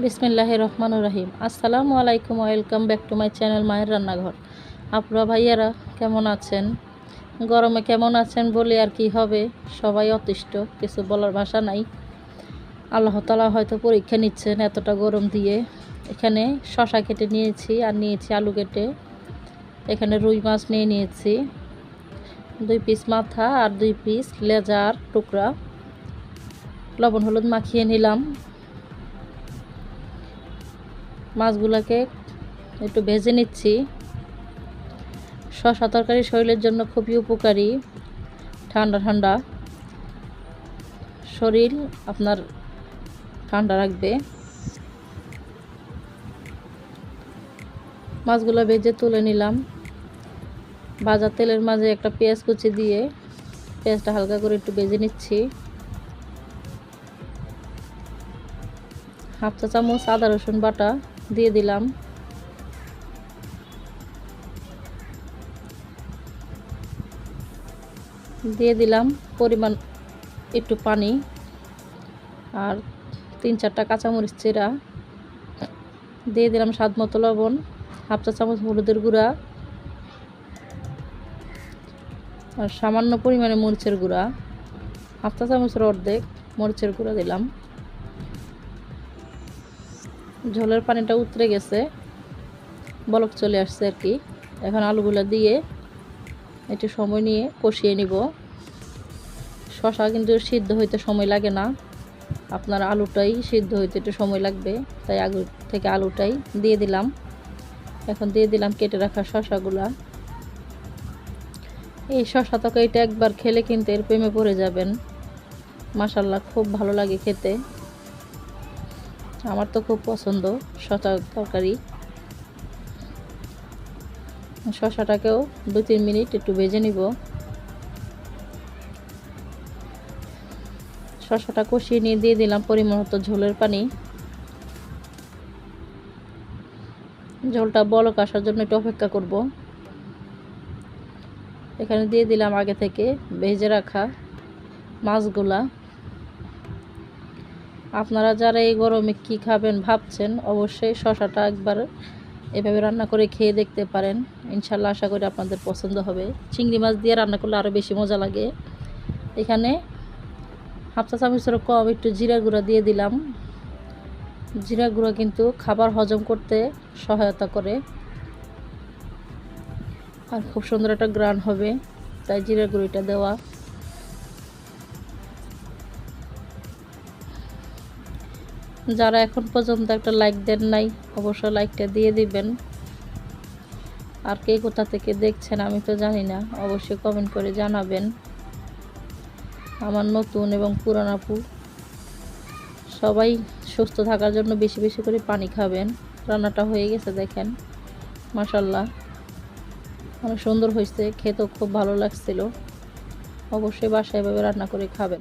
বিসমিল্লাহ রহমান রাহিম। আসসালামু আলাইকুম, welcome back to my channel মায়ের রান্নাঘর। আপনারা ভাইয়ারা কেমন আছেন? গরমে কেমন আছেন বলে আর কি হবে? সবাই অতিষ্ঠ, কিছু বলার ভাষা নাই। আল্লাহ তালা হয়তো পরীক্ষা নিচ্ছেন এতটা গরম দিয়ে। এখানে শশা কেটে নিয়েছি আর নিয়েছি আলু কেটে। এখানে রুই মাছ নিয়ে নিয়েছি। দুই পিস মাথা আর দুই পিস লেজার টুকরা। লবণ হলুদ মাখিয়ে নিলাম। মাছগুলোকে একটু ভেজে নিচ্ছি। শশা তরকারি শরীরের জন্য খুবই উপকারী, ঠান্ডা ঠান্ডা। শরীর আপনার ঠান্ডা রাখবে। মাছগুলো ভেজে তুলে নিলাম। ভাজা তেলের মাঝে একটা পেঁয়াজ কুচি দিয়ে পেঁয়াজটা হালকা করে একটু ভেজে নিচ্ছি। হাফ চা চামচ আদা রসুন বাটা। দিয়ে দিলাম। দিয়ে দিলাম পরিমাণ একটু পানি আর তিন চারটা কাঁচামরিচ চেরা। দিয়ে দিলাম স্বাদ মতো লবণ, হাফ চা চামচ হলুদের গুঁড়া আর সামান্য পরিমাণে মরিচের গুঁড়া। হাফ চা চামচের অর্ধেক মরিচের গুঁড়া দিলাম। ঝোলের পানিটা উতরে গেছে, বলক চলে আসছে আর কি। এখন আলুগুলো দিয়ে একটু সময় নিয়ে কষিয়ে নিব। শশা কিন্তু সিদ্ধ হইতে সময় লাগে না। আপনার আলুটাই সিদ্ধ হইতে একটু সময় লাগবে, তাই আলু থেকে আলুটাই দিয়ে দিলাম। এখন দিয়ে দিলাম কেটে রাখা শশাগুলা। এই শশা তরকারিটা একবার খেলে কিন্তু এর প্রেমে পড়ে যাবেন। মাসাল্লাহ খুব ভালো লাগে খেতে। আমার তো খুব পছন্দ শশা তরকারি। শশাটাকেও দু তিন মিনিট একটু ভেজে নিব। শশাটা কষিয়ে নিয়ে দিয়ে দিলাম পরিমাণ ঝোলের পানি। ঝোলটা বলক আসার জন্য একটু অপেক্ষা করব। এখানে দিয়ে দিলাম আগে থেকে ভেজে রাখা মাছগুলা। আপনারা যারা এই গরমে কি খাবেন ভাবছেন, অবশ্যই শশাটা একবার এভাবে রান্না করে খেয়ে দেখতে পারেন। ইনশাল্লাহ আশা করি আপনাদের পছন্দ হবে। চিংড়ি মাছ দিয়ে রান্না করলে আরও বেশি মজা লাগে। এখানে হাফ চা কম একটু জিরা গুঁড়া দিয়ে দিলাম। জিরা গুঁড়া কিন্তু খাবার হজম করতে সহায়তা করে। আর খুব সুন্দর একটা গ্রান হবে, তাই জিরা গুঁড়িটা দেওয়া। যারা এখন পর্যন্ত একটা লাইক দেন নাই, অবশ্যই লাইকটা দিয়ে দিবেন। আর কে কোথা থেকে দেখছেন আমি তো জানি না, অবশ্যই কমেন্ট করে জানাবেন। আমার নতুন এবং পুরান আপু, সবাই সুস্থ থাকার জন্য বেশি বেশি করে পানি খাবেন। রান্নাটা হয়ে গেছে দেখেন মাসাল্লাহ অনেক সুন্দর হয়েছে, খেতেও খুব ভালো লাগছিল। অবশ্যই বাসায় এভাবে রান্না করে খাবেন।